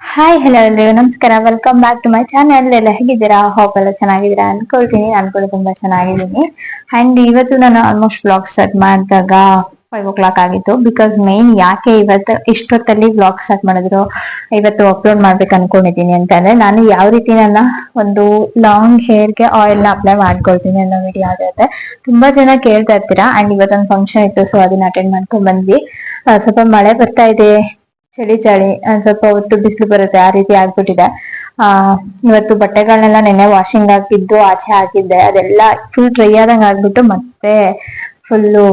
Hi hello ಎಲ್ಲರಿಗೂ ನಮಸ್ಕಾರ. Welcome back to my channel ಎಲ್ಲ ಹೇಗಿದ್ದೀರಾ? ಹೋಪ್ ಎಲ್ಲ ಚೆನ್ನಾಗಿದ್ದೀರಾ ಅನ್ಕೊಳ್ತೀನಿ. ನಾನು ಕೂಡ ತುಂಬಾ ಚೆನ್ನಾಗಿದ್ದೀನಿ. ಅಂಡ್ ಇವತ್ತು ನಾನು ಆಲ್ಮೋಸ್ಟ್ ಬ್ಲಾಗ್ ಸ್ಟಾರ್ಟ್ ಮಾಡಿದಾಗ ಫೈವ್ ಓ ಕ್ಲಾಕ್ ಆಗಿತ್ತು. ಬಿಕಾಸ್ ಮೇನ್ ಯಾಕೆ ಇವತ್ತು ಇಷ್ಟೊತ್ತಲ್ಲಿ ಬ್ಲಾಗ್ ಸ್ಟಾರ್ಟ್ ಮಾಡಿದ್ರು? ಇವತ್ತು ಅಪ್ಲೋಡ್ ಮಾಡ್ಬೇಕು ಅನ್ಕೊಂಡಿದ್ದೀನಿ ಅಂತಂದ್ರೆ ನಾನು ಯಾವ ರೀತಿ ನನ್ನ ಒಂದು ಲಾಂಗ್ ಹೇರ್ಗೆ ಆಯಿಲ್ನ ಅಪ್ಲೈ ಮಾಡ್ಕೊಳ್ತೀನಿ ಅನ್ನೋ ವಿಡಿಯೋ ಆಗಿರುತ್ತೆ ತುಂಬಾ ಜನ ಕೇಳ್ತಾ ಇರ್ತೀರಾ? ಅಂಡ್ ಇವತ್ತೊಂದು ಫಂಕ್ಷನ್ ಇತ್ತು ಸೊ ಅದನ್ನ ಅಟೆಂಡ್ ಮಾಡ್ಕೊಂಡ್ ಬಂದ್ವಿ. ಸ್ವಲ್ಪ ಮಳೆ ಬರ್ತಾ ಇದೆ. ಚಳಿ ಚಳಿ ಒಂದ್ ಸ್ವಲ್ಪ ಹೊತ್ತು ಬಿಸಿಲು ಬರುತ್ತೆ, ಆ ರೀತಿ ಆಗ್ಬಿಟ್ಟಿದೆ. ಆ, ಇವತ್ತು ಬಟ್ಟೆಗಳನ್ನೆಲ್ಲ ನೆನೆ ವಾಷಿಂಗ್ ಹಾಕಿದ್ದು, ಆಚೆ ಹಾಕಿದ್ದೆ. ಅದೆಲ್ಲ ಫುಲ್ ಡ್ರೈ ಆದಂಗ್ ಆಗ್ಬಿಟ್ಟು ಮತ್ತೆ ಫುಲ್ಲು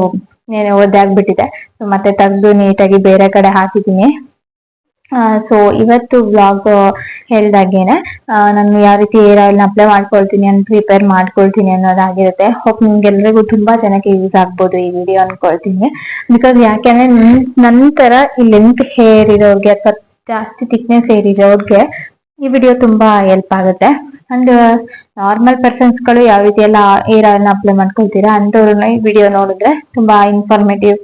ನೆನೆ ಒದ್ದೆ ಆಗ್ಬಿಟ್ಟಿದೆ. ಮತ್ತೆ ತೆಗ್ದು ನೀಟಾಗಿ ಬೇರೆ ಕಡೆ ಹಾಕಿದೀನಿ ಸೊ ಇವತ್ತು ಬ್ಲಾಗ್ ಹೇಳ್ದಾಗೇನೆ ನಾನು ಯಾವ ರೀತಿ ಏರ್ ಆಯಿಲ್ ಅಪ್ಲೈ ಮಾಡ್ಕೊಳ್ತೀನಿ ಅಂತ ಪ್ರಿಪೇರ್ ಮಾಡ್ಕೊಳ್ತೀನಿ ಅನ್ನೋದಾಗಿರುತ್ತೆ ಹೋಪ್ ನಿಮ್ಗೆಲ್ರಿಗೂ ತುಂಬಾ ಜನಕ್ಕೆ ಯೂಸ್ ಆಗ್ಬೋದು ಈ ವಿಡಿಯೋ ಅನ್ಕೊಳ್ತೀನಿ. ಬಿಕಾಸ್ ಯಾಕೆಂದ್ರೆ ನನ್- ನನ್ ತರ ಈ ಲೆಂತ್ ಹೇರ್ ಇರೋರ್ಗೆ ಅಥವಾ ಜಾಸ್ತಿ ಥಿಕ್ನೆಸ್ ಹೇರ್ ಇರೋರ್ಗೆ ಈ ವಿಡಿಯೋ ತುಂಬಾ ಹೆಲ್ಪ್ ಆಗುತ್ತೆ. ಅಂಡ್ ನಾರ್ಮಲ್ ಪರ್ಸನ್ಸ್ಗಳು ಯಾವ ರೀತಿ ಎಲ್ಲ ಏರ್ ಆಯಿಲ್ ಅಪ್ಲೈ ಮಾಡ್ಕೊಳ್ತೀರಾ ಅಂತವ್ರನ್ನ ಈ ವಿಡಿಯೋ ನೋಡಿದ್ರೆ ತುಂಬಾ ಇನ್ಫಾರ್ಮೇಟಿವ್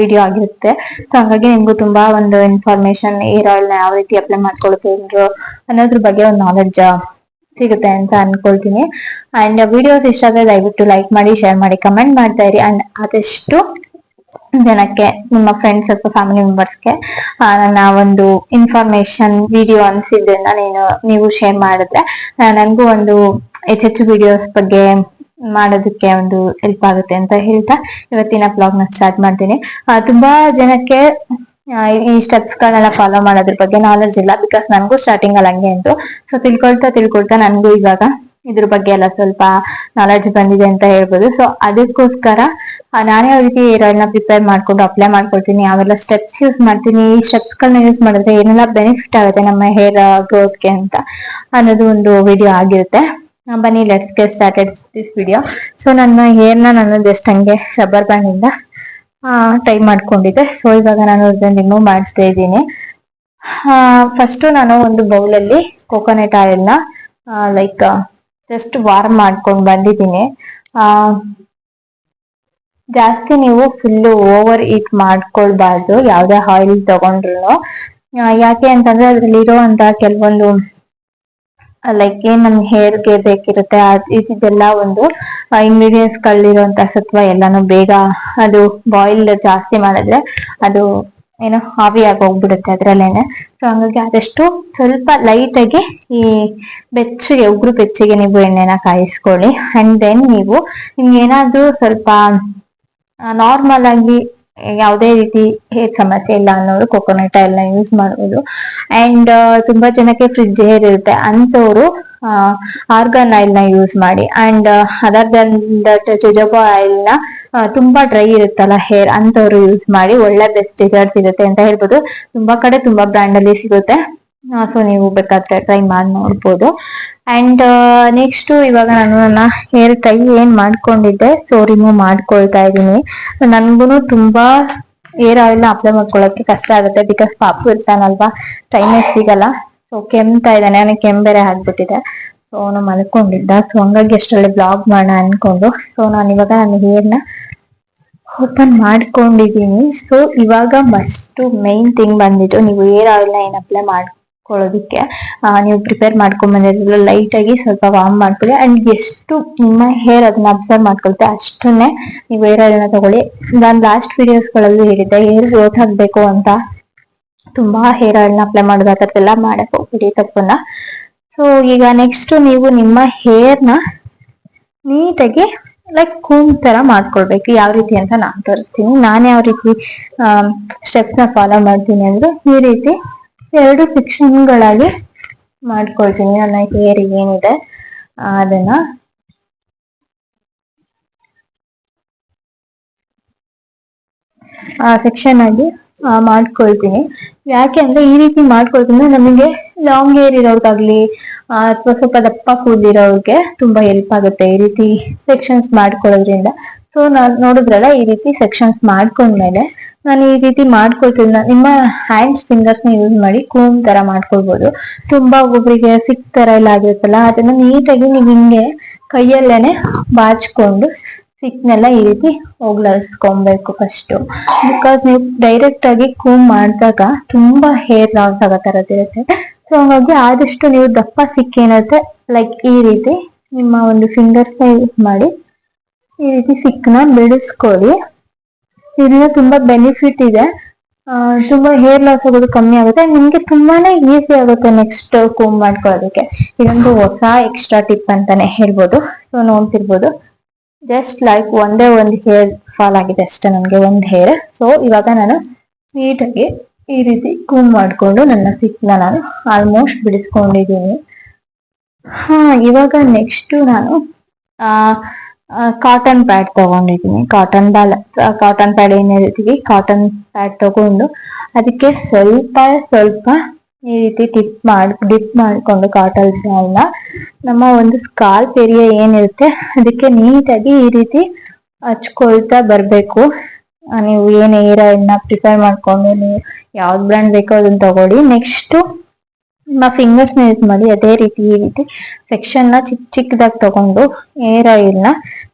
ವಿಡಿಯೋ ಆಗಿರುತ್ತೆ. ಸೊ ಹಂಗಾಗಿ ನಿಮ್ಗೂ ತುಂಬಾ ಒಂದು ಇನ್ಫಾರ್ಮೇಶನ್ ಏರ್ ಆಯಿಲ್ನ ಯಾವ ರೀತಿ ಅಪ್ಲೈ ಮಾಡ್ಕೊಳ್ತಿದ್ರು ಅನ್ನೋದ್ರ ಬಗ್ಗೆ ಒಂದು ನಾಲೆಡ್ಜ್ ಸಿಗುತ್ತೆ ಅಂತ ಅನ್ಕೊಳ್ತೀನಿ. ಅಂಡ್ ವಿಡಿಯೋಸ್ ಇಷ್ಟ ಆದ್ರೆ ದಯವಿಟ್ಟು ಲೈಕ್ ಮಾಡಿ ಶೇರ್ ಮಾಡಿ ಕಮೆಂಟ್ ಮಾಡ್ತಾ ಇರಿ. ಅಂಡ್ ಆದಷ್ಟು ಜನಕ್ಕೆ, ನಿಮ್ಮ ಫ್ರೆಂಡ್ಸ್ ಅಥವಾ ಫ್ಯಾಮಿಲಿ ಮೆಂಬರ್ಸ್ಗೆ ನನ್ನ ಒಂದು ಇನ್ಫಾರ್ಮೇಶನ್ ವಿಡಿಯೋ ಅನ್ಸಿದ್ರಿಂದ ನೀನು, ನೀವು ಶೇರ್ ಮಾಡಿದ್ರೆ ನನಗೂ ಒಂದು ಹೆಚ್ಚೆಚ್ಚು ವಿಡಿಯೋಸ್ ಬಗ್ಗೆ ಮಾಡೋದಕ್ಕೆ ಒಂದು ಹೆಲ್ಪ್ ಆಗುತ್ತೆ ಅಂತ ಹೇಳ್ತಾ ಇವತ್ತಿನ ಬ್ಲಾಗ್ನ ಸ್ಟಾರ್ಟ್ ಮಾಡ್ತೀನಿ. ತುಂಬಾ ಜನಕ್ಕೆ ಈ ಸ್ಟೆಪ್ಸ್ ಗಳನ್ನೆಲ್ಲ ಫಾಲೋ ಮಾಡೋದ್ರ ಬಗ್ಗೆ ನಾಲೆಡ್ಜ್ ಇಲ್ಲ ಬಿಕಾಸ್ ನನಗೂ ಸ್ಟಾರ್ಟಿಂಗ್ ಅಲ್ಲಿ ಹಂಗೆ ಅಂತ ಸೊ ತಿಳ್ಕೊಳ್ತಾ ತಿಳ್ಕೊಳ್ತಾ ನನ್ಗೂ ಇವಾಗ ಇದ್ರ ಬಗ್ಗೆ ಎಲ್ಲ ಸ್ವಲ್ಪ ನಾಲೆಡ್ಜ್ ಬಂದಿದೆ ಅಂತ ಹೇಳ್ಬೋದು. ಸೊ ಅದಕ್ಕೋಸ್ಕರ ನಾನೇ ಯಾವ ರೀತಿ ನ ಪ್ರಿಪೇರ್ ಮಾಡ್ಕೊಂಡು ಅಪ್ಲೈ ಮಾಡ್ಕೊಳ್ತೀನಿ. ಯಾವೆಲ್ಲ ಸ್ಟೆಪ್ಸ್ ಯೂಸ್ ಮಾಡ್ತೀನಿ. ಈ ಸ್ಟೆಪ್ಸ್ ಗಳನ್ನ ಯೂಸ್ ಮಾಡಿದ್ರೆ ಏನೆಲ್ಲ ಬೆನಿಫಿಟ್ ಆಗುತ್ತೆ ನಮ್ಮ ಹೇರ್ ಗ್ರೋತ್ಗೆ ಅಂತ ಅನ್ನೋದು ಒಂದು ವಿಡಿಯೋ ಆಗಿರುತ್ತೆ. ಬನ್ನಿ let's get started this video so ನನ್ನ ಹೇರ್ನ ನಾನು ಜಸ್ಟ್ ಹಂಗೆ ರಬ್ಬರ್ ಬ್ಯಾಂಡ್ ಇಂದ ಟೈ ಮಾಡ್ಕೊಂಡಿದ್ದೆ. ಸೊ ಇವಾಗ ನಾನು ಅದನ್ನ ರಿಮೂವ್ ಮಾಡಿಸ್ತಾ ಇದ್ದೀನಿ. ಫಸ್ಟ್ ನಾನು ಒಂದು ಬೌಲ್ ಅಲ್ಲಿ ಕೋಕೋನಟ್ ಆಯಿಲ್ನ ಲೈಕ್ ಜಸ್ಟ್ ವಾರ್ಮ್ ಮಾಡ್ಕೊಂಡು ಬಂದಿದ್ದೀನಿ. ಆ, ಜಾಸ್ತಿ ನೀವು ಫುಲ್ ಓವರ್ ಹೀಟ್ ಮಾಡ್ಕೊಳ್ಬಾರ್ದು, ಯಾವ್ದೇ ಆಯಿಲ್ ತಗೊಂಡ್ರು ಯಾಕೆ ಅಂತಂದ್ರೆ ಅದ್ರಲ್ಲಿ ಅಂತ ಕೆಲವೊಂದು ಲೈಕ್ ಏನ್ ನಮ್ ಹೇರ್ಗೆ ಬೇಕಿರುತ್ತೆ ಇದೆಲ್ಲ ಒಂದು ಇಂಗ್ರೀಡಿಯೆಂಟ್ಸ್ ಗಳಿರುವಂತ ಸತ್ವ ಎಲ್ಲಾನು ಬೇಗ ಅದು ಬಾಯ್ಲ್ ಜಾಸ್ತಿ ಮಾಡಿದ್ರೆ ಅದು ಏನು ಆವಿಯಾಗಿ ಹೋಗ್ಬಿಡುತ್ತೆ ಅದ್ರಲ್ಲೇನೆ. ಸೊ ಹಂಗಾಗಿ ಆದಷ್ಟು ಸ್ವಲ್ಪ ಲೈಟ್ ಆಗಿ ಈ ಬೆಚ್ಚಗೆ, ಉಗುರು ಬೆಚ್ಚಗೆ ನೀವು ಎಣ್ಣೆನ ಕಾಯಿಸ್ಕೊಳ್ಳಿ. ಅಂಡ್ ದೆನ್ ನೀವು ನಿಮ್ಗೆ ಏನಾದ್ರೂ ಸ್ವಲ್ಪ ನಾರ್ಮಲ್ ಆಗಿ ಯಾವುದೇ ರೀತಿ ಹೇರ್ ಸಮಸ್ಯೆ ಇಲ್ಲ ಅನ್ನೋರು ಕೊಕೊನಟ್ ಆಯಿಲ್ನ ಯೂಸ್ ಮಾಡ್ಬೋದು. ಅಂಡ್ ತುಂಬಾ ಜನಕ್ಕೆ ಫ್ರಿಡ್ಜ್ ಹೇರ್ ಇರುತ್ತೆ. ಅಂತವರು ಆರ್ಗನ್ ಆಯಿಲ್ನ ಯೂಸ್ ಮಾಡಿ. And other than that jojoba ಆಯಿಲ್ನ ತುಂಬಾ ಡ್ರೈ ಇರುತ್ತಲ್ಲ ಹೇರ್ ಅಂತವ್ರು ಯೂಸ್ ಮಾಡಿ. ಒಳ್ಳೆ ಬೆಸ್ಟ್ ರಿಸಲ್ಟ್ ಸಿಗುತ್ತೆ ಅಂತ ಹೇಳ್ಬೋದು. ತುಂಬಾ ಕಡೆ ತುಂಬಾ ಬ್ರ್ಯಾಂಡ್ ಅಲ್ಲಿ ಸಿಗುತ್ತೆ. ಸೊ ನೀವು ಬೇಕಾದ್ರೆ ಟ್ರೈ ಮಾಡಿ ನೋಡ್ಬೋದು. ಅಂಡ್ ನೆಕ್ಸ್ಟ್ ಇವಾಗ ನಾನು ನನ್ನ ಹೇರ್ ಟೈ ಏನ್ ಮಾಡ್ಕೊಂಡಿದ್ದೆ ಸೊ ರಿಮೂವ್ ಮಾಡ್ಕೊಳ್ತಾ ಇದ್ದೀನಿ. ನನ್ಗೂನು ತುಂಬಾ ಏರ್ ಆಯಿಲ್ ಅಪ್ಲೈ ಮಾಡ್ಕೊಳಕ್ಕೆ ಕಷ್ಟ ಆಗುತ್ತೆ ಬಿಕಾಸ್ ಪಾಪು ಇರ್ತಾನಲ್ವಾ ಟೈಮೇ ಸಿಗಲ್ಲ. ಸೊ ಕೆಮ್ತಾ ಇದ್ದಾನೆ, ಅವನಿಗೆ ಕೆಮ್ಮು ಬೇರೆ ಆಗ್ಬಿಟ್ಟಿದೆ. ಸೊ ಅವನು ಮಲ್ಕೊಂಡಿದ್ದ. ಸೊ ಹಂಗಾಗಿ ಅಷ್ಟರಲ್ಲಿ ಬ್ಲಾಗ್ ಮಾಡೋಣ ಅನ್ಕೊಂಡು. ಸೊ ನಾನು ಇವಾಗ ನನ್ನ ಹೇರ್ನ ಓಪನ್ ಮಾಡ್ಕೊಂಡಿದೀನಿ ಸೊ ಇವಾಗ ಮಸ್ಟ್ ಮೈನ್ ಥಿಂಗ್ ಬಂದ್ಬಿಟ್ಟು ನೀವು ಏರ್ ಆಯಿಲ್ನ ಏನ್ ಅಪ್ಲೈ ಮಾಡ್ಕೊಳ್ಳೋದಕ್ಕೆ ಆ, ನೀವು ಪ್ರಿಪೇರ್ ಮಾಡ್ಕೊಂಡ್ ಬಂದಿರಲ್ಲ ಲೈಟ್ ಆಗಿ ಸ್ವಲ್ಪ ವಾರ್ಮ್ ಮಾಡ್ಕೊಳ್ಳಿ. ಅಂಡ್ ಎಷ್ಟು ನಿಮ್ಮ ಹೇರ್ ಅದನ್ನ ಅಬ್ಸರ್ವ್ ಮಾಡ್ಕೊಳ್ತೆ ಅಷ್ಟನ್ನೇ ನೀವು ಹೇರ್ ಆಯಿಲ್ ತಗೊಳ್ಳಿ. ನಾನು ಲಾಸ್ಟ್ ವಿಡಿಯೋಸ್ ಹೇಳಿದ್ದೆ ಹೇರ್ ಗ್ರೋತ್ ಆಗ್ಬೇಕು ಅಂತ. ತುಂಬಾ ಹೇರ್ ಆಯಿಲ್ ಅಪ್ಲೈ ಥರದ್ದೆಲ್ಲ ಮಾಡಕ್ ಹೋಗ್ಬಿಡಿ ತಪ್ಪನ್ನ. ಸೊ ಈಗ ನೆಕ್ಸ್ಟ್ ನೀವು ನಿಮ್ಮ ಹೇರ್ನ ನೀಟಾಗಿ ಲೈಕ್ ಕೂಮ್ ತರ ಮಾಡ್ಕೊಳ್ಬೇಕು. ಯಾವ ರೀತಿ ಅಂತ ನಾನು ತೋರಿಸ್ತೀನಿ. ನಾನು ಯಾವ ರೀತಿ ಸ್ಟೆಪ್ಸ್ನ ಫಾಲೋ ಮಾಡ್ತೀನಿ ಅಂದ್ರೆ ಈ ರೀತಿ ಎರಡು ಸೆಕ್ಷನ್ ಗಳಾಗಿ ಮಾಡ್ಕೊಳ್ತೀನಿ. ನನ್ನ ಹೇರ್ ಏನಿದೆ ಅದನ್ನ. ಸೆಕ್ಷನ್ ಆಗಿ ಮಾಡ್ಕೊಳ್ತೀನಿ. ಯಾಕೆ ಅಂದ್ರೆ ಈ ರೀತಿ ಮಾಡ್ಕೊಳ್ತೀನಿ ನಮಗೆ ಲಾಂಗ್ ಏರ್ ಇರೋರ್ಗಾಗ್ಲಿ ಅಥವಾ ಸ್ವಲ್ಪ ದಪ್ಪ ಕೂದಿರೋರ್ಗೆ ತುಂಬಾ ಹೆಲ್ಪ್ ಆಗುತ್ತೆ ಈ ರೀತಿ ಸೆಕ್ಷನ್ಸ್ ಮಾಡ್ಕೊಳ್ಳೋದ್ರಿಂದ. ಸೊ ನಾನ್ ನೋಡಿದ್ರಲ್ಲ, ಈ ರೀತಿ ಸೆಕ್ಷನ್ಸ್ ಮಾಡ್ಕೊಂಡ್ಮೇಲೆ ನಾನು ಈ ರೀತಿ ಮಾಡ್ಕೊಳ್ತೀನಿ. ನಿಮ್ಮ ಹ್ಯಾಂಡ್ ಫಿಂಗರ್ಸ್ನ ಯೂಸ್ ಮಾಡಿ ಕೂಮ್ ತರ ಮಾಡ್ಕೊಳ್ಬಹುದು ತುಂಬಾ ಒಬ್ಬೊಬ್ಬರಿಗೆ ಸಿಕ್ ತರ ಎಲ್ಲ ಆಗಿರುತ್ತಲ್ಲ, ಅದನ್ನ ನೀಟಾಗಿ ನೀವು ಹಿಂಗೆ ಕೈಯಲ್ಲೇನೆ ಬಾಚ್ಕೊಂಡು ಸಿಕ್ನೆಲ್ಲ ಈ ರೀತಿ ಹೋಗ್ಲಾಡಿಸ್ಕೊಬೇಕು ಫಸ್ಟ್ ಬಿಕಾಸ್ ನೀವು ಡೈರೆಕ್ಟ್ ಆಗಿ ಕೂಮ್ ಮಾಡಿದಾಗ ತುಂಬಾ ಹೇರ್ ಲಾಸ್ ಆಗೋ ತರದಿರುತ್ತೆ ಸೊ ಹಾಗಾಗಿ ಆದಷ್ಟು ನೀವು ದಪ್ಪ ಸಿಕ್ಕೇನತ್ತೆ ಲೈಕ್ ಈ ರೀತಿ ನಿಮ್ಮ ಒಂದು ಫಿಂಗರ್ಸ್ನ ಯೂಸ್ ಮಾಡಿ ಈ ರೀತಿ ಸಿಕ್ನ ಬಿಡಿಸ್ಕೊಳ್ಳಿ. ಇದರಿಂದ ತುಂಬಾ ಬೆನಿಫಿಟ್ ಇದೆ. ಆ, ತುಂಬಾ ಹೇರ್ ಲಾಸ್ ಆಗೋದು ಕಮ್ಮಿ ಆಗುತ್ತೆ. ನಿಮ್ಗೆ ತುಂಬಾನೇ ಈಸಿ ಆಗುತ್ತೆ ನೆಕ್ಸ್ಟ್ ಕೂಮ್ ಮಾಡ್ಕೊಳ್ಳೋದಕ್ಕೆ. ಇದೊಂದು ಹೊಸ ಎಕ್ಸ್ಟ್ರಾ ಟಿಪ್ ಅಂತಾನೆ ಹೇಳ್ಬೋದು. ಸೊ ನೋಡ್ತಿರ್ಬೋದು. ಜಸ್ಟ್ ಲೈಕ್ ಒಂದೇ ಒಂದು ಹೇರ್ ಫಾಲ್ ಆಗಿದೆ ಅಷ್ಟೇ ನನಗೆ ಒಂದ್ ಹೇರ್ ಸೊ ಇವಾಗ ನಾನು ನೀಟಾಗಿ ಈ ರೀತಿ ಕೂಮ್ ಮಾಡಿಕೊಂಡು ನನ್ನ ಸಿಕ್ನ ನಾನು ಆಲ್ಮೋಸ್ಟ್ ಬಿಡಿಸ್ಕೊಂಡಿದ್ದೀನಿ. ಹಾ ಇವಾಗ ನೆಕ್ಸ್ಟ್ ನಾನು ಕಾಟನ್ ಪ್ಯಾಡ್ ತಗೊಂಡಿದ್ದೀನಿ. ಕಾಟನ್ ಬಾಲ್ ಕಾಟನ್ ಪ್ಯಾಡ್ ಏನ್ ಕಾಟನ್ ಪ್ಯಾಡ್ ತಗೊಂಡು ಅದಕ್ಕೆ ಸ್ವಲ್ಪ ಸ್ವಲ್ಪ ಈ ರೀತಿ ಟಿಪ್ ಮಾಡ್ ಡಿಪ್ ಮಾಡಿಕೊಂಡು ಕಾಟನ್ ಬಾಲ್ನ ನಮ್ಮ ಒಂದು ಸ್ಕಾಲ್ಪ್ ಏರಿಯಾ ಏನಿರುತ್ತೆ, ಅದಕ್ಕೆ ನೀಟಾಗಿ ಈ ರೀತಿ ಹಚ್ಕೊಳ್ತಾ ಬರಬೇಕು. ನೀವು ಏನ್ ಏರನ್ನ ಪ್ರಿಪೇರ್ ಮಾಡ್ಕೊಂಡು ನೀವು ಯಾವ್ದು ಬ್ರ್ಯಾಂಡ್ ಬೇಕೋ ಅದನ್ನ ತಗೊಳ್ಳಿ. ನೆಕ್ಸ್ಟ್ ನಿಮ್ಮ ಫಿಂಗರ್ಸ್ನ ಯೂಸ್ ಮಾಡಿ ಅದೇ ರೀತಿ ಈ ರೀತಿ ಸೆಕ್ಷನ್ನ ಚಿಕ್ಕ ಚಿಕ್ಕದಾಗಿ ತಗೊಂಡು ಏರ್ ಆಯಿಲ್ನ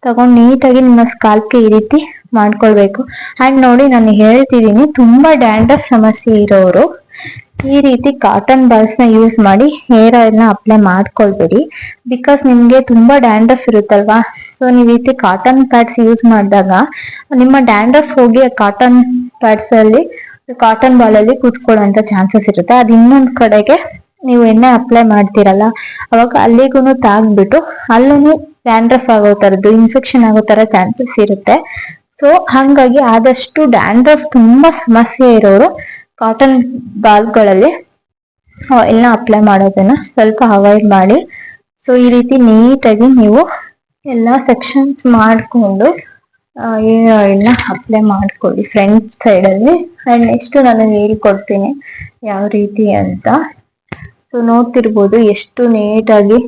ತಗೊಂಡು ನೀಟಾಗಿ ನಿಮ್ಮ ಸ್ಕಾಲ್ಪ್ಗೆ ಈ ರೀತಿ ಮಾಡ್ಕೊಳ್ಬೇಕು. ಅಂಡ್ ನೋಡಿ ನಾನು ಹೇಳ್ತಿದ್ದೀನಿ ತುಂಬಾ ಡ್ಯಾಂಡ್ರಫ್ ಸಮಸ್ಯೆ ಇರೋರು ಈ ರೀತಿ ಕಾಟನ್ ಬಾಲ್ಸ್ನ ಯೂಸ್ ಮಾಡಿ ಹೇರ್ ಆಯಿಲ್ನ ಅಪ್ಲೈ ಮಾಡ್ಕೊಳ್ಬೇಡಿ. ಬಿಕಾಸ್ ನಿಮ್ಗೆ ತುಂಬಾ ಡ್ಯಾಂಡ್ರಫ್ ಇರುತ್ತಲ್ವಾ? ಸೊ ನೀವು ರೀತಿ ಕಾಟನ್ ಪ್ಯಾಡ್ಸ್ ಯೂಸ್ ಮಾಡಿದಾಗ ನಿಮ್ಮ ಡ್ಯಾಂಡ್ರಫ್ ಹೋಗಿ ಕಾಟನ್ ಪ್ಯಾಡ್ಸ್ ಅಲ್ಲಿ ಕಾಟನ್ ಬಾಲ್ ಅಲ್ಲಿ ಕೂತ್ಕೊಳ್ಳುವಂತ ಚಾನ್ಸಸ್ ಇರುತ್ತೆ. ಅದ್ ಇನ್ನೊಂದ್ ಕಡೆಗೆ ನೀವು ಎಣ್ಣೆ ಅಪ್ಲೈ ಮಾಡ್ತೀರಲ್ಲ, ಅವಾಗ ಅಲ್ಲಿಗೂ ತಾಗ್ಬಿಟ್ಟು ಅಲ್ಲೂ ಡ್ಯಾಂಡ್ರಫ್ ಆಗೋ ತರದ್ದು ಇನ್ಫೆಕ್ಷನ್ ಆಗೋ ತರ ಚಾನ್ಸಸ್ ಇರುತ್ತೆ. ಸೊ ಹಾಗಾಗಿ ಆದಷ್ಟು ಡ್ಯಾಂಡ್ರಫ್ ತುಂಬಾ ಸಮಸ್ಯೆ ಇರೋರು ಕಾಟನ್ ಬಾಲ್ಗಳಲ್ಲಿ ಎಲ್ಲ ಅಪ್ಲೈ ಮಾಡೋದನ್ನ ಸ್ವಲ್ಪ ಅವಾಯ್ಡ್ ಮಾಡಿ. ಸೊ ಈ ರೀತಿ ನೀಟಾಗಿ ನೀವು ಎಲ್ಲ ಸೆಕ್ಷನ್ಸ್ ಮಾಡಿಕೊಂಡು ಎಲ್ಲ ಅಪ್ಲೈ ಮಾಡ್ಕೊಳ್ಳಿ ಫ್ರಂಟ್ ಸೈಡಲ್ಲಿ ಆ್ಯಂಡ್ ನೆಕ್ಸ್ಟ್ ನಾನು ಹೇಳ್ಕೊಡ್ತೀನಿ ಯಾವ ರೀತಿ ಅಂತ. ಸೊ ನೋಡ್ತಿರ್ಬೋದು, ಎಷ್ಟು ನೀಟಾಗಿ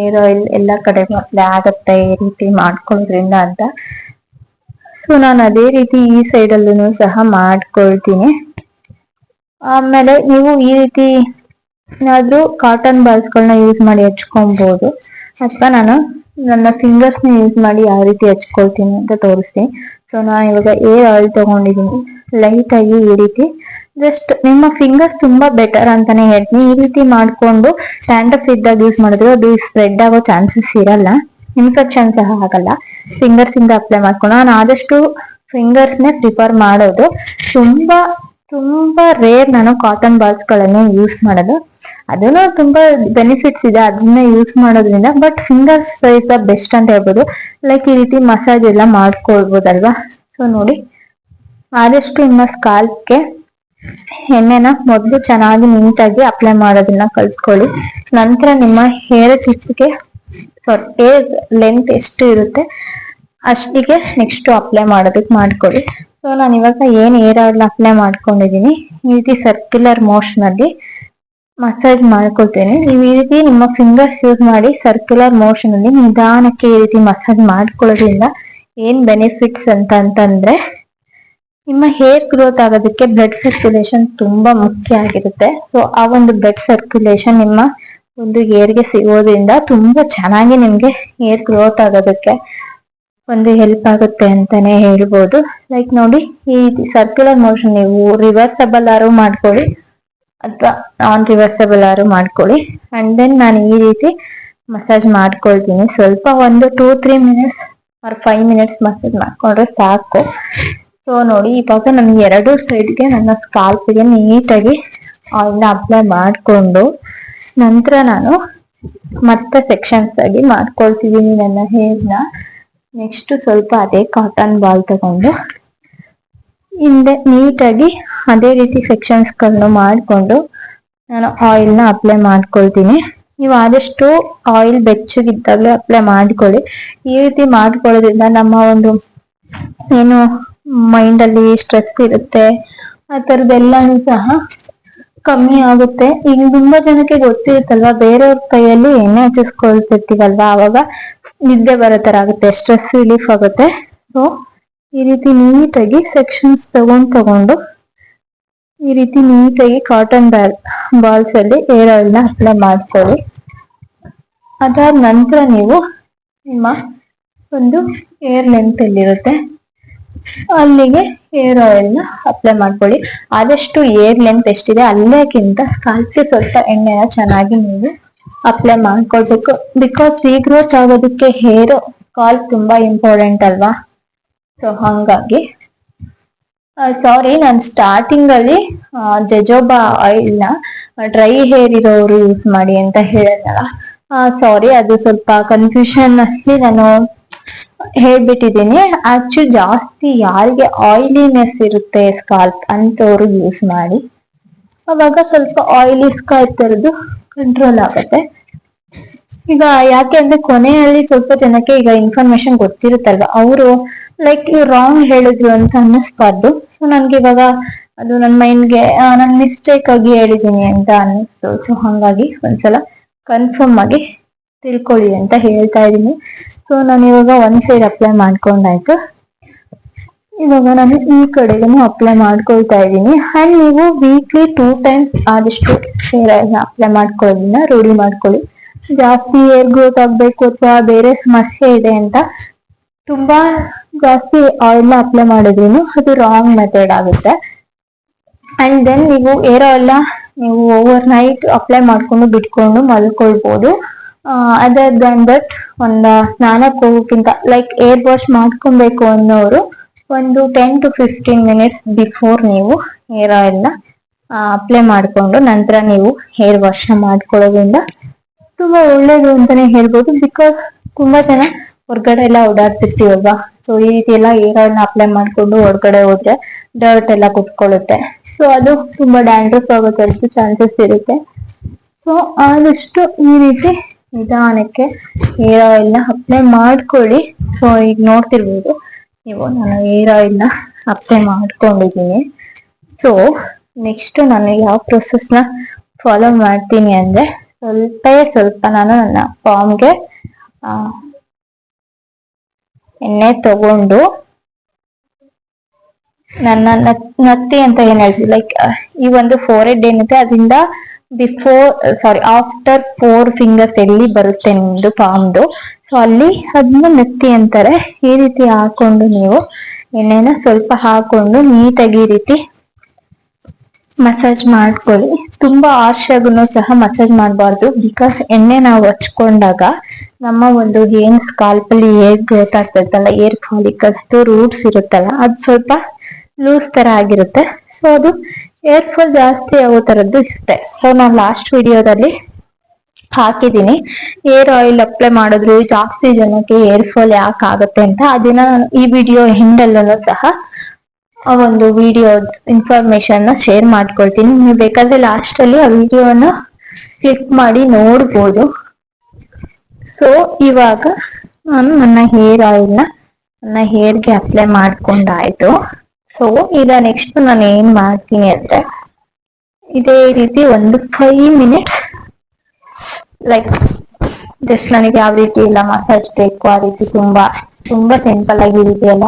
ಏರ್ ಆಯಿಲ್ ಎಲ್ಲ ಕಡೆ ಅಪ್ಲೈ ಆಗತ್ತೆ ಈ ರೀತಿ ಮಾಡ್ಕೊಳ್ಳೋದ್ರಿಂದ ಅಂತ. ಸೊ ನಾನು ಅದೇ ರೀತಿ ಈ ಸೈಡಲ್ಲೂ ಸಹ ಮಾಡ್ಕೊಳ್ತೀನಿ. ಆಮೇಲೆ ನೀವು ಈ ರೀತಿ ಏನಾದ್ರೂ ಕಾಟನ್ ಬಾಲ್ಸ್ಗಳನ್ನ ಯೂಸ್ ಮಾಡಿ ಹಚ್ಕೊಬಹುದು ಅಥವಾ ನಾನು ನನ್ನ ಫಿಂಗರ್ಸ್ನ ಯೂಸ್ ಮಾಡಿ ಯಾವ ರೀತಿ ಹಚ್ಕೊಳ್ತೀನಿ ಅಂತ ತೋರಿಸ್ತೀನಿ. ಸೊ ನಾನು ಇವಾಗ ಏರ್ ಆಯಿಲ್ ತಗೊಂಡಿದ್ದೀನಿ. ಲೈಟ್ ಆಗಿ ಈ ರೀತಿ ಜಸ್ಟ್ ನಿಮ್ಮ ಫಿಂಗರ್ಸ್ ತುಂಬಾ ಬೆಟರ್ ಅಂತಾನೆ ಹೇಳ್ತೀನಿ. ಈ ರೀತಿ ಮಾಡ್ಕೊಂಡು ಸ್ಟ್ಯಾಂಡಪ್ ಇದ್ದಾಗ ಯೂಸ್ ಮಾಡಿದ್ರೆ ಅದು ಸ್ಪ್ರೆಡ್ ಆಗೋ ಚಾನ್ಸಸ್ ಇರಲ್ಲ. ಇನ್ಫೆಕ್ಷನ್ ಸಹ ಆಗಲ್ಲ. ಫಿಂಗರ್ಸ್ ಇಂದ ಅಪ್ಲೈ ಮಾಡ್ಕೊಂಡು. ನಾನು ಆದಷ್ಟು ಫಿಂಗರ್ಸ್ ನೇ ಪ್ರಿಫರ್ ಮಾಡೋದು. ತುಂಬಾ ತುಂಬಾ ರೇರ್ ನಾನು ಕಾಟನ್ ಬಾಲ್ಸ್ಗಳನ್ನು ಯೂಸ್ ಮಾಡೋದು. ಅದನ್ನು ತುಂಬಾ ಬೆನಿಫಿಟ್ಸ್ ಇದೆ. ಅದನ್ನ ಯೂಸ್ ಮಾಡೋದ್ರಿಂದ ಬಟ್ ಫಿಂಗರ್ಸ್ ದ ಬೆಸ್ಟ್ ಅಂತ ಹೇಳ್ಬೋದು. ಲೈಕ್ ಈ ರೀತಿ ಮಸಾಜ್ ಎಲ್ಲ ಮಾಡ್ಕೊಳ್ಬೋದಲ್ವಾ? ಸೊ ನೋಡಿ, ಆದಷ್ಟು ನಿಮ್ಮ ಸ್ಕಾಲ್ಪ್ಗೆ ಎಣ್ಣೆನ ಮೊದಲು ಚೆನ್ನಾಗಿ ನೀಟಾಗಿ ಅಪ್ಲೈ ಮಾಡೋದನ್ನ ಕಲ್ತ್ಕೊಳ್ಳಿ. ನಂತರ ನಿಮ್ಮ ಹೇರ್ ಟಿಪ್ಸ್ಗೆ ಹೇರ್ ಲೆಂತ್ ಎಷ್ಟು ಇರುತ್ತೆ ಅಷ್ಟಿಗೆ ನೆಕ್ಸ್ಟ್ ಅಪ್ಲೈ ಮಾಡೋದಕ್ಕೆ ಮಾಡ್ಕೊಳ್ಳಿ. ಸೊ ನಾನು ಇವಾಗ ಏನ್ ಏರ್ ಆಯಿಲ್ ಅಪ್ಲೈ ಮಾಡ್ಕೊಂಡಿದೀನಿ ಈ ರೀತಿ ಸರ್ಕ್ಯುಲರ್ ಮೋಷನ್ ಅಲ್ಲಿ ಮಸಾಜ್ ಮಾಡ್ಕೊಳ್ತೇನೆ. ನೀವು ಈ ರೀತಿ ನಿಮ್ಮ ಫಿಂಗರ್ಸ್ ಯೂಸ್ ಮಾಡಿ ಸರ್ಕ್ಯುಲರ್ ಮೋಷನ್ ಅಲ್ಲಿ ನಿಧಾನಕ್ಕೆ ಈ ರೀತಿ ಮಸಾಜ್ ಮಾಡ್ಕೊಳ್ಳೋದ್ರಿಂದ ಏನ್ ಬೆನಿಫಿಟ್ಸ್ ಅಂತ ಅಂತಂದ್ರೆ ನಿಮ್ಮ ಹೇರ್ ಗ್ರೋತ್ ಆಗೋದಕ್ಕೆ ಬ್ಲಡ್ ಸರ್ಕ್ಯುಲೇಷನ್ ತುಂಬಾ ಮುಖ್ಯ ಆಗಿರುತ್ತೆ. ಸೊ ಆ ಒಂದು ಬ್ಲಡ್ ಸರ್ಕ್ಯುಲೇಷನ್ ನಿಮ್ಮ ಒಂದು ಹೇರ್ಗೆ ಸಿಗೋದ್ರಿಂದ ತುಂಬಾ ಚೆನ್ನಾಗಿ ನಿಮ್ಗೆ ಹೇರ್ ಗ್ರೋತ್ ಆಗೋದಕ್ಕೆ ಒಂದು ಹೆಲ್ಪ್ ಆಗುತ್ತೆ ಅಂತಾನೆ ಹೇಳ್ಬೋದು. ಲೈಕ್ ನೋಡಿ, ಈ ಸರ್ಕ್ಯುಲರ್ ಮೋಷನ್ ನೀವು ರಿವರ್ಸಬಲ್ ಆರು ಮಾಡ್ಕೊಳ್ಳಿ ಅಥವಾ ನಾನ್ ರಿವರ್ಸಬಲ್ ಆರು ಮಾಡ್ಕೊಳ್ಳಿ. ಅಂಡ್ ದೆನ್ ನಾನು ಈ ರೀತಿ ಮಸಾಜ್ ಮಾಡ್ಕೊಳ್ತೀನಿ. ಸ್ವಲ್ಪ ಒಂದು two three minutes or five minutes massage ಮಾಡ್ಕೊಂಡ್ರೆ ಸಾಕು. ಸೊ ನೋಡಿ ಇವಾಗ ನಾನು ಎರಡು ಸೈಡ್ಗೆ ನನ್ನ ಸ್ಕಾಲ್ಪ್ಗೆ ನೀಟಾಗಿ ಆಯಿಲ್ನ ಅಪ್ಲೈ ಮಾಡಿಕೊಂಡು, ನಂತರ ನಾನು ಮತ್ತೆ ಸೆಕ್ಷನ್ಸ್ ಆಗಿ ಮಾಡ್ಕೊಳ್ತಿದ್ದೀನಿ ನನ್ನ ಹೇರ್ನ ನೆಕ್ಸ್ಟ್ ಸ್ವಲ್ಪ ಅದೇ ಕಾಟನ್ ಬಾಲ್ ತಗೊಂಡು, ಹಿಂದೆ ನೀಟಾಗಿ ಅದೇ ರೀತಿ ಸೆಕ್ಷನ್ಸ್ ಗಳನ್ನ ಮಾಡಿಕೊಂಡು ನಾನು ಆಯಿಲ್ನ ಅಪ್ಲೈ ಮಾಡ್ಕೊಳ್ತೀನಿ. ನೀವು ಆದಷ್ಟು ಆಯಿಲ್ ಬೆಚ್ಚಗಿದ್ದಾಗಲೇ ಅಪ್ಲೈ ಮಾಡ್ಕೊಳ್ಳಿ. ಈ ರೀತಿ ಮಾಡ್ಕೊಳ್ಳೋದ್ರಿಂದ ನಮ್ಮ ಒಂದು ಏನು ಮೈಂಡ್ ಅಲ್ಲಿ ಸ್ಟ್ರೆಸ್ ಇರುತ್ತೆ. ಆ ತರದೆಲ್ಲಾನು ಸಹ ಕಮ್ಮಿ ಆಗುತ್ತೆ. ಈಗ ತುಂಬಾ ಜನಕ್ಕೆ ಗೊತ್ತಿರುತ್ತಲ್ವಾ, ಬೇರೆಯವ್ರ ಕೈಯಲ್ಲಿ ಎಣ್ಣೆ ಹಚ್ಚಿಸ್ಕೊಳ್ತಿರ್ತೀವಲ್ವಾ, ಅವಾಗ ನಿದ್ದೆ ಬರೋ ತರ ಆಗುತ್ತೆ ಸ್ಟ್ರೆಸ್ ರಿಲೀಫ್ ಆಗುತ್ತೆ. ಸೊ ಈ ರೀತಿ ನೀಟಾಗಿ ಸೆಕ್ಷನ್ಸ್ ತಗೊಂಡ್ ತಗೊಂಡು, ಈ ರೀತಿ ನೀಟಾಗಿ ಕಾಟನ್ ಬಾಲ್ ಬಾಲ್ಸ್ ಅಲ್ಲಿ ಏರ್ ಆಯಿಲ್ನ ಅಪ್ಲೈ ಮಾಡ್ಕೊಳ್ಳಿ. ಅದಾದ ನಂತರ ನೀವು ನಿಮ್ಮ ಒಂದು ಏರ್ ಲೆಂತ್ ಅಲ್ಲಿರುತ್ತೆ. ಅಲ್ಲಿಗೆ ಹೇರ್ ಆಯಿಲ್ನ ಅಪ್ಲೈ ಮಾಡ್ಕೊಳ್ಳಿ. ಆದಷ್ಟು ಏರ್ ಲೆಂತ್ ಎಷ್ಟಿದೆ ಅಲ್ಲೇಕ್ಕಿಂತ ಕಾಲ್ಸಿ ಸ್ವಲ್ಪ ಎಣ್ಣೆನ ಚೆನ್ನಾಗಿ ನೀವು ಅಪ್ಲೈ ಮಾಡ್ಕೊಳ್ಬೇಕು. ಬಿಕಾಸ್ ರೀಗ್ರೋತ್ ಆಗೋದಕ್ಕೆ ಹೇರ್ ಕಾಲ್ ತುಂಬಾ ಇಂಪಾರ್ಟೆಂಟ್ ಅಲ್ವಾ? ಸೊ ಹಂಗಾಗಿ ಸಾರಿ ನಾನು ಸ್ಟಾರ್ಟಿಂಗ್ ಅಲ್ಲಿ ಜಜೋಬಾ ಆಯಿಲ್ನ ಡ್ರೈ ಹೇರ್ ಇರೋರು ಯೂಸ್ ಮಾಡಿ ಅಂತ ಹೇಳಿದ್ನಲ್ಲ. ಸಾರಿ ಅದು ಸ್ವಲ್ಪ ಕನ್ಫ್ಯೂಷನ್ ಅಲ್ಲಿ ನಾನು ಹೇಳ್ಬಿಟ್ಟಿದ್ದೀನಿ. ಅಚ್ಚು ಜಾಸ್ತಿ ಯಾರಿಗೆ ಆಯಿಲಿನೆಸ್ ಇರುತ್ತೆ ಸ್ಕಾಲ್ಪ್ ಅಂತವ್ರು ಯೂಸ್ ಮಾಡಿ. ಅವಾಗ ಸ್ವಲ್ಪ ಆಯಿಲಿ ಸ್ಕಾಲ್ಪ್ ತರದು ಕಂಟ್ರೋಲ್ ಆಗುತ್ತೆ. ಈಗ ಯಾಕೆ ಅಂದ್ರೆ ಕೊನೆಯಲ್ಲಿ ಸ್ವಲ್ಪ ಜನಕ್ಕೆ ಈಗ ಇನ್ಫಾರ್ಮೇಶನ್ ಗೊತ್ತಿರುತ್ತಲ್ವ, ಅವರು ಲೈಕ್ ಇವ್ ರಾಂಗ್ ಹೇಳಿದ್ರು ಅಂತ ಅನ್ನಿಸ್ಬಾರ್ದು. ಸೊ ನನ್ಗೆ ಇವಾಗ ಅದು ನನ್ನ ಮೈಂಡ್ಗೆ ನನ್ ಮಿಸ್ಟೇಕ್ ಆಗಿ ಹೇಳಿದೀನಿ ಅಂತ ಅನ್ನಿಸ್ತು. ಸೊ ಹಂಗಾಗಿ ಒಂದ್ಸಲ ಕನ್ಫರ್ಮ್ ಆಗಿ ತಿಳ್ಕೊಳ್ಳಿ ಅಂತ ಹೇಳ್ತಾ ಇದ್ದೀನಿ. ಸೊ ನಾನು ಇವಾಗ ಒಂದ್ ಸೈಡ್ ಅಪ್ಲೈ ಮಾಡ್ಕೊಂಡಾಯ್ತು. ಇವಾಗ ನಾನು ಈ ಕಡೆಗೂ ಅಪ್ಲೈ ಮಾಡ್ಕೊಳ್ತಾ ಇದ್ದೀನಿ. ಅಂಡ್ ನೀವು ವೀಕ್ಲಿ ಟೂ ಟೈಮ್ಸ್ ಆದಷ್ಟು ಹೇರ್ ಅಪ್ಲೈ ಮಾಡ್ಕೊಳ್ಳೋದನ್ನ ರೂಢಿ ಮಾಡ್ಕೊಳ್ಳಿ. ಜಾಸ್ತಿ ಏರ್ ಗ್ರೋತ್ ಆಗ್ಬೇಕು ಅಥವಾ ಬೇರೆ ಸಮಸ್ಯೆ ಇದೆ ಅಂತ ತುಂಬಾ ಜಾಸ್ತಿ ಆಯಿಲ್ ಅಪ್ಲೈ ಮಾಡಿದ್ರು ಅದು ರಾಂಗ್ ಮೆಥಡ್ ಆಗುತ್ತೆ. ಅಂಡ್ ದೆನ್ ನೀವು ಏರ್ ಆಯಿಲ್ ನೀವು ಓವರ್ ನೈಟ್ ಅಪ್ಲೈ ಮಾಡ್ಕೊಂಡು ಬಿಟ್ಕೊಂಡು ಮಲ್ಕೊಳ್ಬಹುದು ಅದರ್ ದನ್ ದಟ್ ಒಂದು ನಾಲ್ಕು ಹೋಗೋಕ್ಕಿಂತ ಲೈಕ್ ಏರ್ ವಾಶ್ ಮಾಡ್ಕೊಬೇಕು ಅನ್ನೋರು ಒಂದು ten to fifteen minutes before ನೀವು ಹೇರ್ ಆಯಿಲ್ನ ಅಪ್ಲೈ ಮಾಡ್ಕೊಂಡು ನಂತರ ನೀವು ಹೇರ್ ವಾಶ್ ಮಾಡ್ಕೊಳ್ಳೋದ್ರಿಂದ ತುಂಬಾ ಒಳ್ಳೇದು ಅಂತಾನೆ ಹೇಳ್ಬೋದು. ಬಿಕಾಸ್ ತುಂಬಾ ಜನ ಹೊರಗಡೆ ಎಲ್ಲ ಓಡಾಡ್ತಿರ್ತೀವಲ್ವಾ? ಸೊ ಈ ರೀತಿ ಎಲ್ಲ ಏರ್ ಆಯಿಲ್ನ ಅಪ್ಲೈ ಮಾಡ್ಕೊಂಡು ಹೊರಗಡೆ ಹೋದ್ರೆ ಡರ್ಟ್ ಎಲ್ಲ ಕುತ್ಕೊಳ್ಳುತ್ತೆ. ಸೊ ಅದು ತುಂಬಾ ಡ್ಯಾಂಡ್ರಫ್ ಆಗೋ ಚಾನ್ಸಸ್ ಇರುತ್ತೆ. ಸೊ ಆದಷ್ಟು ಈ ರೀತಿ ನಿಧಾನಕ್ಕೆ ಏರ್ ಆಯಿಲ್ನ ಅಪ್ಲೈ ಮಾಡ್ಕೊಳ್ಳಿ. ಸೊ ಈಗ ನೋಡ್ತಿರ್ಬೋದು. ನೀವು ನಾನು ಏರ್ ಆಯಿಲ್ನ ಅಪ್ಲೈ ಮಾಡ್ಕೊಂಡಿದ್ದೀನಿ. ಸೊ ನೆಕ್ಸ್ಟ್ ನಾನು ಯಾವ ಪ್ರೊಸೆಸ್ನ ಫಾಲೋ ಮಾಡ್ತೀನಿ ಅಂದ್ರೆ ಸ್ವಲ್ಪ ಸ್ವಲ್ಪ ನಾನು ನನ್ನ ಫಾರ್ಮ್ಗೆ ಎಣ್ಣೆ ತಗೊಂಡು ನನ್ನ ನತ್ತಿ ಅಂತ ಏನ್ ಹೇಳ್ತೀವಿ? ಲೈಕ್ ಈ ಒಂದು ಫೋರ್ ಹೆಡ್ ಏನಿದೆ, ಅದರಿಂದ before sorry after four fingers ಎಲ್ಲಿ ಬರುತ್ತೆ ನಿಮ್ದು ಪಾಮ್ದು ಸೊ ಅಲ್ಲಿ ಅದನ್ನ ನೆತ್ತಿ ಅಂತಾರೆ. ಈ ರೀತಿ ಹಾಕೊಂಡು ನೀವು ಎಣ್ಣೆನ ಸ್ವಲ್ಪ ಹಾಕೊಂಡು ನೀಟಾಗಿ ಈ ರೀತಿ ಮಸಾಜ್ ಮಾಡ್ಕೊಳ್ಳಿ. ತುಂಬಾ ಆರ್ಶಾಗೂ ಸಹ ಮಸಾಜ್ ಮಾಡಬಾರ್ದು. ಬಿಕಾಸ್ ಎಣ್ಣೆ ನಾವು ಹಚ್ಕೊಂಡಾಗ ನಮ್ಮ ಒಂದು ಏನ್ ಸ್ಕಾಲ್ಪಲ್ಲಿ ಏರ್ ಗ್ರೋತ್ ಆಗ್ತಿರ್ತಲ್ಲ ಏರ್ ಫಾಲಿಕಲ್ಸ್ ರೂಟ್ಸ್ ಇರುತ್ತಲ್ಲ, ಅದು ಸ್ವಲ್ಪ ಲೂಸ್ ತರ ಆಗಿರುತ್ತೆ. ಸೊ ಅದು ಏರ್ ಫಾಲ್ ಜಾಸ್ತಿ ಆಗೋ ತರದ್ದು ಇರುತ್ತೆ. ಸೊ ನಾನು ಲಾಸ್ಟ್ ವಿಡಿಯೋದಲ್ಲಿ ಹಾಕಿದ್ದೀನಿ. ಏರ್ ಆಯಿಲ್ ಅಪ್ಲೈ ಮಾಡಿದ್ರು ಜಾಸ್ತಿ ಜನಕ್ಕೆ ಏರ್ ಫಾಲ್ ಯಾಕೆ ಆಗುತ್ತೆ ಅಂತ. ಅದನ್ನ ಈ ವಿಡಿಯೋ ಹಿಂದಲ್ಲೂ ಸಹ ಆ ಒಂದು ವಿಡಿಯೋ ಇನ್ಫಾರ್ಮೇಶನ್ನ ಶೇರ್ ಮಾಡ್ಕೊಳ್ತೀನಿ. ನೀವು ಬೇಕಾದ್ರೆ ಲಾಸ್ಟ್ ಅಲ್ಲಿ ಆ ವಿಡಿಯೋನ ಕ್ಲಿಕ್ ಮಾಡಿ ನೋಡ್ಬೋದು. ಸೊ ಇವಾಗ ನಾನು ನನ್ನ ಹೇರ್ ಆಯಿಲ್ನ, ನನ್ನ ಹೇರ್ಗೆ ಅಪ್ಲೈ ಮಾಡ್ಕೊಂಡಾಯ್ತು ಸೊ ಈಗ ನೆಕ್ಸ್ಟ್ ನಾನು ಏನ್ ಮಾಡ್ತೀನಿ ಅಂದ್ರೆ ಇದೇ ರೀತಿ ಒಂದು ಫೈವ್ ಮಿನಿಟ್ಸ್ ಲೈಕ್ ಜಸ್ಟ್ ನನಗೆ ಯಾವ ರೀತಿ ಎಲ್ಲ ಮಸಾಜ್ ಬೇಕು, ಆ ರೀತಿ ತುಂಬಾ ತುಂಬಾ ಸಿಂಪಲ್ ಆಗಿ ರೀತಿ ಎಲ್ಲ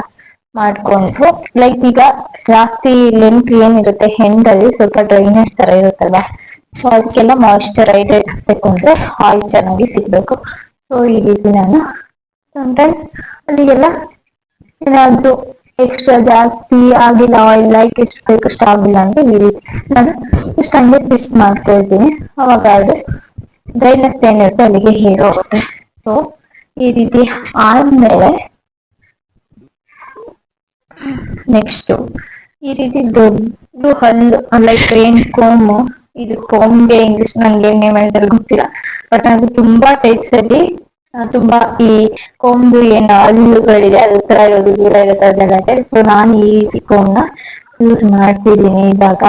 ಮಾಡ್ಕೊಂಡು ಲೈಕ್ ಈಗ ಜಾಸ್ತಿ ಲೆಂತ್ ಏನಿರುತ್ತೆ ಹೆಂಡಲ್ಲಿ ಸ್ವಲ್ಪ ಡ್ರೈನೆಸ್ ತರ ಇರುತ್ತಲ್ವಾ? ಸೊ ಅದಕ್ಕೆಲ್ಲ ಮಾಯಿಶ್ಚರೈಸ್ ಹಾಕ್ಬೇಕು ಅಂದ್ರೆ ಆಯಿಲ್ ಚೆನ್ನಾಗಿ ಸಿಗ್ಬೇಕು. ಸೊ ಈ ರೀತಿ ನಾನು ಸಮ್ಟೈಮ್ಸ್ ಅಲ್ಲಿಗೆಲ್ಲ ಏನಾದ್ರು ಎಕ್ಸ್ಟ್ರಾ ಜಾಸ್ತಿ ಆಗಿಲ್ಲ ಆಯಿಲ್ ಲೈಕ್ ಎಷ್ಟು ಬೇಕು ಅಷ್ಟು ಆಗಿಲ್ಲ ಈ ರೀತಿ ನಾನು ಇಷ್ಟು ಹಂಗೆ ಟ್ವಿಸ್ಟ್ ಮಾಡ್ತಾ ಇದ್ದೀನಿ. ಅವಾಗ ಅದು ಡ್ರೈನೆಸ್ ಏನಿರುತ್ತೆ ಅಲ್ಲಿಗೆ ಹೇರ್ ಹೋಗುತ್ತೆ ಸೊ ಈ ರೀತಿ ಆದ್ಮೇಲೆ ನೆಕ್ಸ್ಟ್ ಈ ರೀತಿ ದೊಡ್ಡ ಹಲ್ಲು ಲೈಕ್ ಏನ್ ಕೋಮು, ಇದು ಕೋಮ್ಗೆ ಇಂಗ್ಲಿಷ್ ನಂಗೆ ನೇಮ್ ಹೇಳಿದ್ರೆ ಗೊತ್ತಿಲ್ಲ. ಬಟ್ ಅದು ತುಂಬಾ ಟೈಪ್ಸ್ ಅಲ್ಲಿ ತುಂಬಾ ಈ ಕೊಂಬು ಏನು ಹಲ್ಲುಗಳಿದೆ ಅದ್ರ ತರ ಇರೋದು ದೂರ ಇರುತ್ತೆ ಅದೆಲ್ಲ ಸೊ ನಾನು ಈ ರೀತಿ ಕೋಮ್ನ ಯೂಸ್ ಮಾಡ್ತಿದ್ದೀನಿ ಇವಾಗ.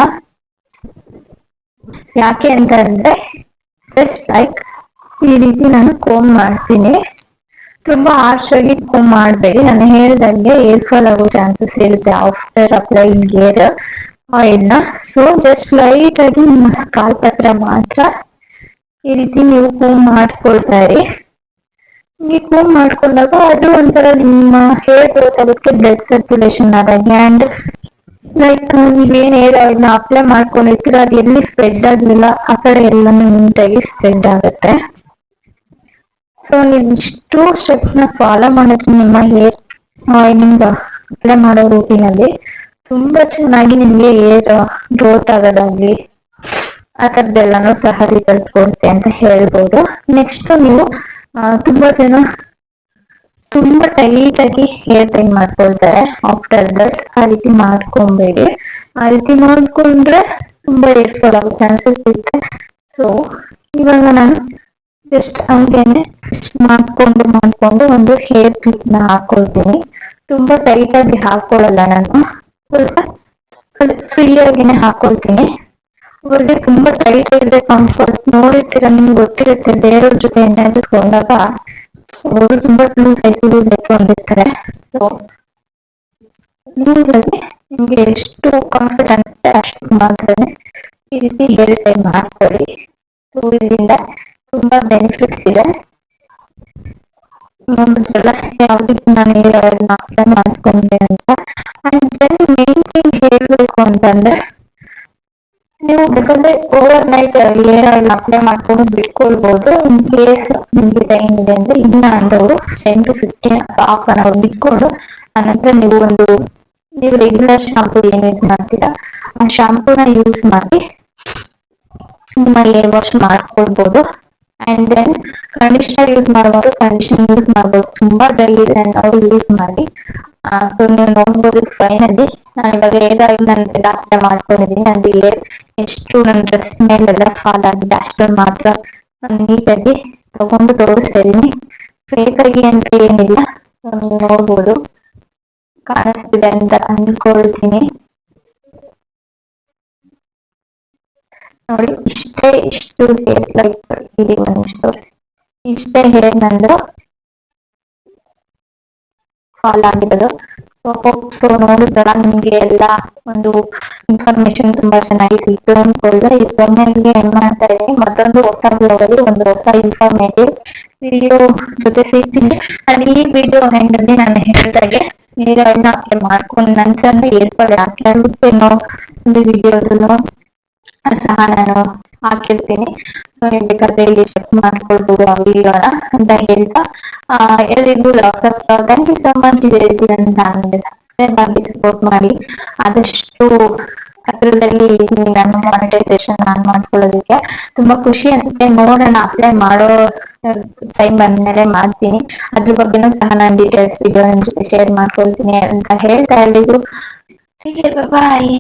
ಯಾಕೆ ಅಂತ ಅಂದ್ರೆ ಜಸ್ಟ್ ಲೈಕ್ ಈ ರೀತಿ ನಾನು ಕೋಮ್ ಮಾಡ್ತೀನಿ. ತುಂಬಾ ಹಾರ್ಶ್ ಆಗಿ ಕೋಮ್ ಮಾಡಬೇಡಿ. ನಾನು ಹೇಳ್ದಂಗೆ ಏರ್ ಫಾಲ್ ಆಗೋ ಚಾನ್ಸಸ್ ಇರುತ್ತೆ ಆಫ್ಟರ್ ಅಪ್ಲೈಯಿಂಗ್ ಏರ್ ಆಯಿಲ್ನ. ಸೊ ಜಸ್ಟ್ ಲೈಟ್ ಆಗಿ ನಿಮ್ಮ ಕಾಲ್ ಪತ್ರ ಮಾತ್ರ ಈ ರೀತಿ ನೀವು ಕೋಮ್ ಮಾಡ್ಕೊಳ್ತಾ ಇರಿ. ಕೂಮ್ ಮಾಡ್ಕೊಂಡಾಗ ಅದು ಒಂಥರ ನಿಮ್ಮ ಹೇರ್ ಗ್ರೋತ್ ಆಗೋದಕ್ಕೆ ಬ್ಲಡ್ ಸರ್ಕ್ಯುಲೇಷನ್ ಆದಾಗೆ ಅಂಡ್ ಲೈಕ್ ನೀವೇನು ಹೇರ್ ಆಯಿಲ್ನ ಅಪ್ಲೈ ಮಾಡ್ಕೊಂಡಿರ್ತೀರ, ಅದು ಎಲ್ಲಿ ಸ್ಪ್ರೆಡ್ ಆಗಲಿಲ್ಲ, ಆ ಕಡೆ ಎಲ್ಲಾನು ನೀಟಾಗಿ ಸ್ಪ್ರೆಡ್ ಆಗುತ್ತೆ. ಸೊ ನೀವು ಇಷ್ಟು ಸ್ಟೆಪ್ಸ್ನ ಫಾಲೋ ಮಾಡಿದ್ರೆ ನಿಮ್ಮ ಹೇರ್ ಆಯಿಲಿಂಗ್ ಅಪ್ಲೈ ಮಾಡೋ ರೂಟೀನ್ ಅಲ್ಲಿ ತುಂಬಾ ಚೆನ್ನಾಗಿ ನಿಮಗೆ ಹೇರ್ ಗ್ರೋತ್ ಆಗೋದಾಗ್ಲಿ, ಆ ತರದ್ದೆಲ್ಲಾನು ಸಹ ರಿಸಲ್ಟ್ ಕೊಡುತ್ತೆ ಅಂತ ಹೇಳ್ಬೋದು. ನೆಕ್ಸ್ಟ್ ನೀವು ತುಂಬಾ ಜನ ತುಂಬಾ ಟೈಟ್ ಆಗಿ ಹೇರ್ ಟೈಮ್ ಮಾಡ್ಕೊಳ್ತಾರೆ ಆಫ್ಟರ್ ದಟ್ ಆ ರೀತಿ ಮಾಡ್ಕೊಬೇಡಿ. ಆ ರೀತಿ ಮಾಡ್ಕೊಂಡ್ರೆ ತುಂಬಾ ಹೇರ್ ಆಗೋ ಚಾನ್ಸಸ್ ಇರುತ್ತೆ. ಸೊ ಇವಾಗ ನಾನು ಜಸ್ಟ್ ಹಂಗೇನೆ ಮಾಡ್ಕೊಂಡು ಮಾಡ್ಕೊಂಡು ಒಂದು ಹೇರ್ ಕ್ಲಿಪ್ನ ಹಾಕೊಳ್ತೀನಿ. ತುಂಬಾ ಟೈಟ್ ಆಗಿ ಹಾಕೊಳ್ಳಲ್ಲ ನಾನು. ಸ್ವಲ್ಪ ಫ್ರೀ ಆಗಿನೇ ಹಾಕೊಳ್ತೀನಿ. ಅವ್ರಿಗೆ ತುಂಬಾ ಟೈಟ್ ಇದೆ ಕಂಫರ್ಟ್ ನೋಡಿರ್ತೀರ ನಿಮ್ಗೆ ಗೊತ್ತಿರುತ್ತೆ ಬೇರೆಯವ್ರ ಜೊತೆ ಎಣ್ಣೆಸ್ಕೊಂಡಾಗ ಅವರು ತುಂಬಾ ಲೂಸ್ ಆಯ್ತು ಲೂಸ್ ಆಯ್ತು ಸೊ ಲೂಸ್ ಆಗಿ ನಿಮ್ಗೆ ಎಷ್ಟು ಕಂಫರ್ಟ್ ಅನ್ಸುತ್ತೆ ಅಷ್ಟು ಮಾತ್ರನೇ ಈ ರೀತಿ ಹೇರ್ ಟೈ ಮಾಡ್ಕೊಳ್ಳಿ. ಸೊ ಇದರಿಂದ ತುಂಬಾ ಬೆನಿಫಿಟ್ಸ್ ಇದೆ. ಒಂದೊಂದ್ಸಲ ಯಾವ್ದಕ್ಕೆ ನಾನು ಹೇರ್ ಆಯಿಲ್ ಅಂತ. ಅಂಡ್ ಮೇನ್ ಥಿಂಗ್ ಹೇಳ್ಬೇಕು ಅಂತಂದ್ರೆ ನೀವು ಬೇಕಾದ್ರೆ overnight hair oil apply ಮಾಡ್ಕೊಂಡು ಬಿಟ್ಕೊಳ್ಬಹುದು ಇನ್ ಕೇಸ್ ನಿಮ್ಗೆ ಟೈಮ್ ಇದೆ ಅಂದ್ರೆ ಇನ್ನ ಅಂದವರು ten to fifteen half an hour ಬಿಟ್ಕೊಂಡು ಆನಂತರ ನೀವು ಒಂದು, ನೀವು ರೆಗ್ಯುಲರ್ ಶಾಂಪೂ ಏನ್ ಯೂಸ್ ಮಾಡ್ತೀರಾ, ಆ ಶಾಂಪೂನ ಯೂಸ್ ಮಾಡಿ ನಿಮ್ಮ ಏರ್ ವಾಶ್ ಮಾಡ್ಕೊಳ್ಬಹುದು ಅಂಡ್ ದೆನ್ ಕಂಡೀಷನರ್ ಯೂಸ್ ಮಾಡುವಾಗ ಕಂಡೀಷನರ್ ಯೂಸ್ ಮಾಡ್ಬೋದು. ತುಂಬಾ ಡ್ರೈ ಇದೆ ಅವ್ರು ಯೂಸ್ ಮಾಡಿ. ಸೊ ನೀವು ನೋಡ್ಬೋದು ಫೈನಲಿ ನಾನು ಇವಾಗ ಏರ್ ಆಯಿಲ್ ನನ್ನ ಅಪ್ಲೈ ಮಾಡ್ಕೊಂಡಿದ್ದೀನಿ. ನಂದು ಏರ್ ಎಷ್ಟು ನನ್ನ ಡ್ರೆಸ್ ಮೇಲೆಲ್ಲ ಫಾಲ್ ಆಗಿದೆ ಅಷ್ಟೊಂದು ಮಾತ್ರ ನೀಟಾಗಿ ತಗೊಂಡು ತೋರಿಸ್ತಾ ಇದೀನಿ ಅಂತ ಏನಿಲ್ಲ. ನೋಡ್ಬೋದು. ಕಾಣಿಸ್ತಿದೆ ಅಂತ ಅನ್ಕೊಳ್ತೀನಿ ನೋಡಿ, ಇಷ್ಟೇ ಇಷ್ಟು ಹೇರ್ ಲೈಕ್ ಇಲ್ಲಿ ಒಂದಿಷ್ಟು ಇಷ್ಟೇ ಹೇರ್ ಫಾಲ್ ಆಗಿರೋದು ಸೊ ನೋಡಿದ್ರಲ್ಲ ನಿಮ್ಗೆ ಎಲ್ಲ ಒಂದು ಇನ್ಫಾರ್ಮೇಶನ್ ತುಂಬಾ ಚೆನ್ನಾಗಿ ಸಿಕ್ತು ಈ ಕೊನೆಗೆ ಏನ್ ಮಾಡ್ತಾ ಇದ್ದೀನಿ ಮತ್ತೊಂದು ಹೊಸ ಬ್ಲಾಗಲ್ಲಿ ಒಂದು ಹೊಸ ಇನ್ಫಾರ್ಮೇಟಿವ್ ವಿಡಿಯೋ ಜೊತೆ ಸಿಗ್ತೀನಿ ಅಂಡ್ ಈ ವಿಡಿಯೋ ಹೆಂಗಲ್ಲಿ ನಾನು ಹೇಳ್ದಾಗೆ ನೀರನ್ನ ಮಾಡ್ಕೊಂಡು ಏರ್ಪಡೆ ಹಾಕಿ ಆಗುತ್ತೆ ಅನ್ನೋ ಒಂದು ವಿಡಿಯೋದಲ್ಲೂ ಸಹ ನಾನು ಹಾಕಿರ್ತೀನಿ. ಬೇಕಾದ್ರೆ ಇಲ್ಲಿ ಚೆಕ್ ವಿಡಿಯೋನ ಅಂತ ಹೇಳ್ತಾ ಆ, ಎಲ್ರಿಗೂ thank you so much support ಮಾಡಿ. ಆದಷ್ಟು ಅದರಲ್ಲಿ ನಾನು ಮಾನಿಟೈಸೇಷನ್ ತುಂಬಾ ಖುಷಿ ಅನ್ಸುತ್ತೆ. ನೋಡೋಣ ಅಪ್ಲೈ ಮಾಡೋ ಟೈಮ್ ಬಂದ್ಮೇಲೆ ಮಾಡ್ತೀನಿ. ಅದ್ರ ಬಗ್ಗೆನೂ ಸಹ ನಾನು ಡೀಟೇಲ್ಸ್ ವಿಡಿಯೋ ಜೊತೆ ಶೇರ್ ಮಾಡ್ಕೊಳ್ತೀನಿ ಅಂತ ಹೇಳ್ತಾ ಎಲ್ರಿಗೂ. ಬಾಯ್